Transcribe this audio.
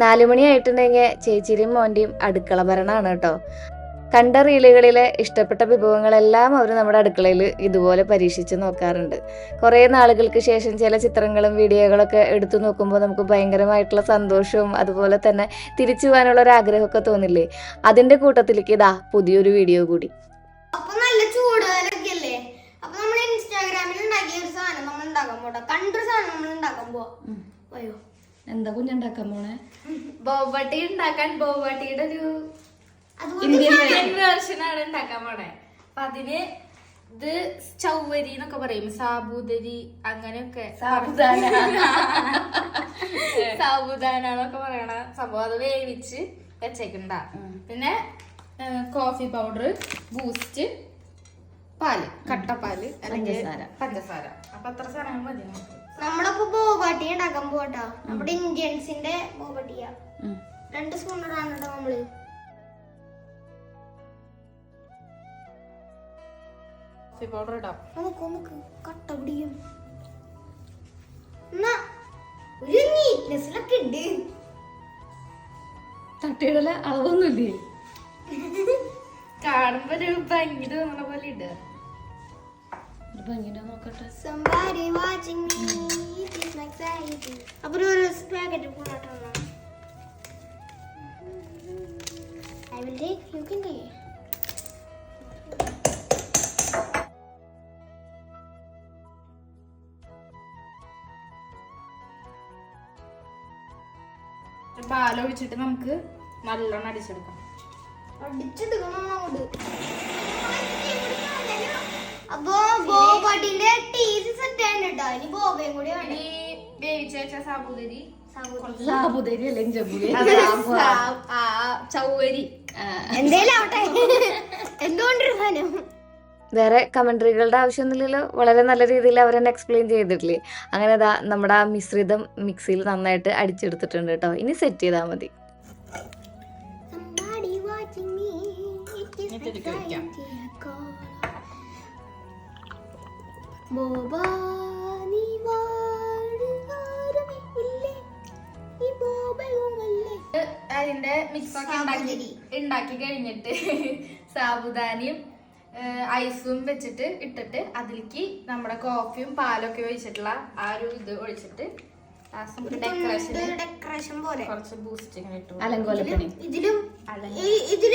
നാലുമണി ആയിട്ടുണ്ടെങ്കിൽ ചേച്ചിയുടെയും മോന്റെയും അടുക്കള ഭരണമാണ് കേട്ടോ. കണ്ട റീലുകളിലെ ഇഷ്ടപ്പെട്ട വിഭവങ്ങളെല്ലാം അവർ നമ്മുടെ അടുക്കളയിൽ ഇതുപോലെ പരീക്ഷിച്ച് നോക്കാറുണ്ട്. കുറേ നാളുകൾക്ക് ശേഷം ചില ചിത്രങ്ങളും വീഡിയോകളൊക്കെ എടുത്തു നോക്കുമ്പോൾ നമുക്ക് ഭയങ്കരമായിട്ടുള്ള സന്തോഷവും അതുപോലെ തന്നെ തിരിച്ചു പോകാനുള്ള ഒരു ആഗ്രഹമൊക്കെ തോന്നില്ലേ? അതിന്റെ കൂട്ടത്തിലേക്ക് ഇതാ പുതിയൊരു വീഡിയോ കൂടി. അപ്പൊ നല്ല അപ്പൊ നമ്മൾ ഇൻസ്റ്റാഗ്രാമിൽ ഉണ്ടാക്കിയ ഒരു സാധനം നമ്മൾ ഉണ്ടാക്കാൻ പോട്ടെ. കണ്ടൊരു സാധനം നമ്മൾ ഉണ്ടാക്കാൻ പോവാ. അയ്യോ. എന്താ കുഞ്ഞുണ്ടാക്കാൻ പോണേ? ബോബട്ടി ഉണ്ടാക്കാൻ ബോബട്ടിയുടെ ഒരു ഇന്ത്യൻ വേർഷനാണ് ഉണ്ടാക്കാൻ പോണേ. അപ്പൊ അതിന് ഇത് ചൗവരി എന്നൊക്കെ പറയും. സാബൂതരി അങ്ങനെയൊക്കെ സാബുദാന. എന്നൊക്കെ പറയണ സംഭവം. അത് വേവിച്ച് വെച്ചേക്കണ്ട. പിന്നെ കോഫി പൗഡർ ബൂസ്റ്റ് പാൽ കട്ടപ്പാൽ അല്ലെങ്കിൽ പഞ്ചസാര. അപ്പൊ അത്ര സാധനങ്ങൾ മതി നമുക്ക്. നമ്മളിപ്പോ ബോബാട്ടി ഉണ്ടാക്കാൻ പോട്ടോ നമ്മുടെ ഇന്ത്യൻസിന്റെ ബോബട്ടിയ. രണ്ട് സ്പൂൺ ഇടാണ് കേട്ടോ നമ്മൾ? കോഫി പൗഡർ ഇടാം. നമുക്ക് നമുക്ക് കട്ട പിടിക്കും എന്നാ ഒരു നീറ്റ്നെസ്സിലൊക്കെ ഉണ്ട് തട്ടിയുടെ അളവൊന്നുമില്ലേ? കാണുമ്പോ ഒരു ഭംഗി തോന്നണ പോലെ Somebody watching me, it is my anxiety. അപ്പൊ ഒരു പാക്കറ്റ് പോകട്ടെ I will take, you can take. പാൽ നമുക്ക് നല്ലോണം അടിച്ചെടുക്കാം അടിച്ചെടുക്കണം അങ്ങോട്ട് ബോബട്ടിന്റെ ടീസ് സെറ്റ് ആണ് കേട്ടോ ഇനി ബോബയും കൂടി വേണം. ഇനി വേവിച്ച വെച്ച സാബുദരി സാബുദരി അല്ലെങ്കിൽ ആ ചൗവരി. എന്തേലും ആവട്ടെ. എന്തുകൊണ്ടൊരു സാധനം വേറെ കമൻട്രികളുടെ ആവശ്യമൊന്നുമില്ലല്ലോ. വളരെ നല്ല രീതിയിൽ അവരെന്നെ എക്സ്പ്ലെയിൻ ചെയ്തിട്ടില്ലേ. അങ്ങനെ ദാ നമ്മുടെ ആ മിശ്രിതം മിക്സിയിൽ നന്നായിട്ട് അടിച്ചെടുത്തിട്ടുണ്ട് കേട്ടോ ഇനി സെറ്റ് ചെയ്താൽ മതി. Somebody watching അതിന്റെ മിക്സ് ഒക്കെ ഉണ്ടാക്കി കഴിഞ്ഞിട്ട് സാബുദാനിയും ഐസും വെച്ചിട്ട് ഇട്ടിട്ട് അതിലേക്ക് നമ്മുടെ കോഫിയും പാലൊക്കെ ഒഴിച്ചിട്ടുള്ള ആ ഒരു ഇത് ഒഴിച്ചിട്ട് ഡെക്കറേഷൻ ഡെക്കറേഷൻ പോലെ. കുറച്ച് ബൂസ്റ്റ് ഇങ്ങനെ ഇട്ടു അലങ്കോലപ്പണി. ഇതിലും ഇതിൽ